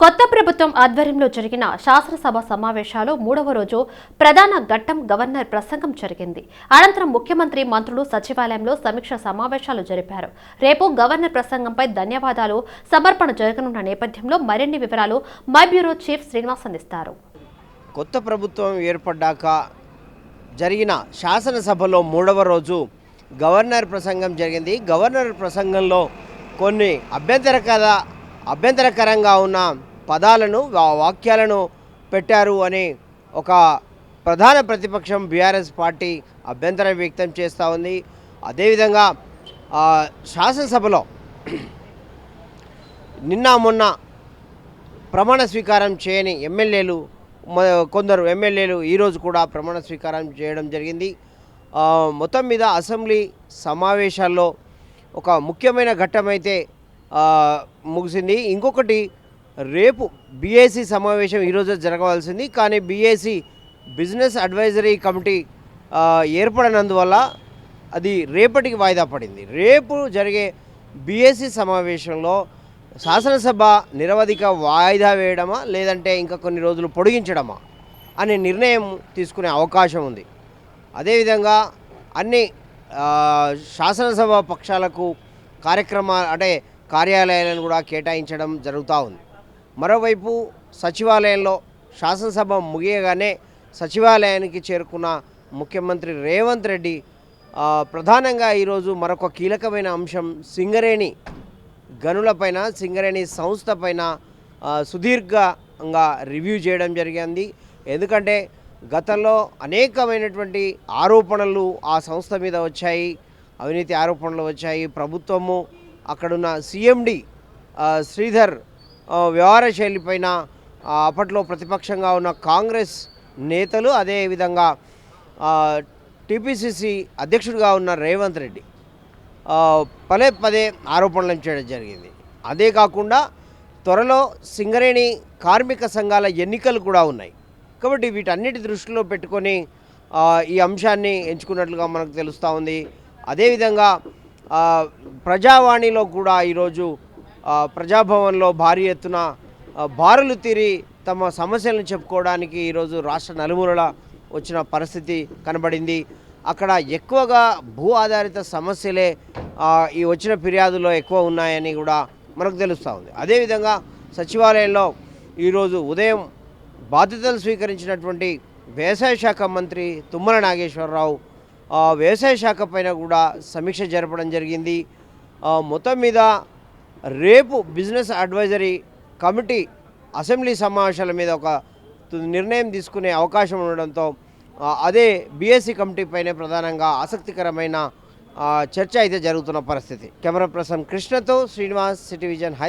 కొత్త ప్రభుత్వం ఆధ్వర్యంలో జరిగిన శాసనసభ సమావేశాలు మూడవ రోజు ప్రధాన ఘట్టం గవర్నర్ ప్రసంగం జరిగింది. అనంతరం ముఖ్యమంత్రి మంత్రులు సచివాలయంలో సమీక్ష సమావేశాలు జరిపారు. రేపు గవర్నర్ ప్రసంగంపై ధన్యవాదాలు. సమర్పణ జరగనున్న నేపథ్యంలో మరిన్ని వివరాలు మై బ్యూరో చీఫ్ శ్రీనివాస్ అందిస్తారు. కొత్త ప్రభుత్వం ఏర్పడ్డాక జరిగిన శాసనసభలో మూడవ రోజు గవర్నర్ ప్రసంగం జరిగింది. గవర్నర్ ప్రసంగంలో కొన్ని అభ్యంతరకర అభ్యంతరకరంగా ఉన్న పదాలను వాక్యాలను పెట్టారు అని ఒక ప్రధాన ప్రతిపక్షం బీఆర్ఎస్ పార్టీ అభ్యంతరం వ్యక్తం చేస్తూ ఉంది. అదేవిధంగా శాసనసభలో నిన్న మొన్న ప్రమాణ స్వీకారం చేయని ఎమ్మెల్యేలు మ- కొందరు ఎమ్మెల్యేలు ఈరోజు కూడా ప్రమాణ స్వీకారం చేయడం జరిగింది. మొత్తం మీద అసెంబ్లీ సమావేశాల్లో ఒక ముఖ్యమైన ఘట్టమైతే ముగిసింది. ఇంకొకటి రేపు బీఏసీ సమావేశం ఈరోజు జరగవలసింది. కానీ బీఏసీ బిజినెస్ అడ్వైజరీ కమిటీ ఏర్పడినందువల్ల అది రేపటికి వాయిదా పడింది. రేపు జరిగే బీఏసీ సమావేశంలో శాసనసభ నిరవధిక వాయిదా వేయడమా లేదంటే ఇంకా కొన్ని రోజులు పొడిగించడమా అనే నిర్ణయం తీసుకునే అవకాశం ఉంది. అదేవిధంగా అన్ని శాసనసభ పక్షాలకు కార్యక్రమాలు అంటే కార్యాలయాలను కూడా కేటాయించడం జరుగుతూ ఉంది. మరోవైపు సచివాలయంలో శాసనసభ ముగియగానే సచివాలయానికి చేరుకున్న ముఖ్యమంత్రి రేవంత్ రెడ్డి ప్రధానంగా ఈరోజు మరొక కీలకమైన అంశం సింగరేణి గనులపైన సింగరేణి సంస్థ పైన సుదీర్ఘంగా రివ్యూ చేయడం జరిగింది. ఎందుకంటే గతంలో అనేకమైనటువంటి ఆరోపణలు ఆ సంస్థ మీద వచ్చాయి. అవినీతి ఆరోపణలు వచ్చాయి. ప్రభుత్వము అక్కడున్న సిఎండి శ్రీధర్ వ్యవహార శైలిపైన అప్పట్లో ప్రతిపక్షంగా ఉన్న కాంగ్రెస్ నేతలు అదేవిధంగా టీపీసీసీ అధ్యక్షుడిగా ఉన్న రేవంత్ రెడ్డి పదే పదే ఆరోపణలు చేయడం జరిగింది. అదే కాకుండా త్వరలో సింగరేణి కార్మిక సంఘాల ఎన్నికలు కూడా ఉన్నాయి. కాబట్టి వీటన్నిటి దృష్టిలో పెట్టుకొని ఈ అంశాన్ని ఎంచుకున్నట్లుగా మనకు తెలుస్తూ ఉంది. అదేవిధంగా ప్రజావాణిలో కూడా ఈరోజు ప్రజాభవన్లో భారీ ఎత్తున బారులు తీరి తమ సమస్యలను చెప్పుకోవడానికి ఈరోజు రాష్ట్ర నలుమూలల వచ్చిన పరిస్థితి కనబడింది. అక్కడ ఎక్కువగా భూ ఆధారిత సమస్యలే ఈ వచ్చిన ఫిర్యాదులో ఎక్కువ ఉన్నాయని కూడా మనకు తెలుస్తూ ఉంది. అదేవిధంగా సచివాలయంలో ఈరోజు ఉదయం బాధ్యతలు స్వీకరించినటువంటి వ్యవసాయ శాఖ మంత్రి తుమ్మల నాగేశ్వరరావు వ్యవసాయ శాఖ పైన కూడా సమీక్ష జరపడం జరిగింది. మొత్తం మీద రేపు బిజినెస్ అడ్వైజరీ కమిటీ అసెంబ్లీ సమావేశాల మీద ఒక నిర్ణయం తీసుకునే అవకాశం ఉండడంతో అదే బీఎస్సీ కమిటీ పైనే ప్రధానంగా ఆసక్తికరమైన చర్చ అయితే జరుగుతున్న పరిస్థితి. కెమెరా పర్సన్ కృష్ణతో శ్రీనివాస్ సిటీ విజన్ హైదరాబాద్.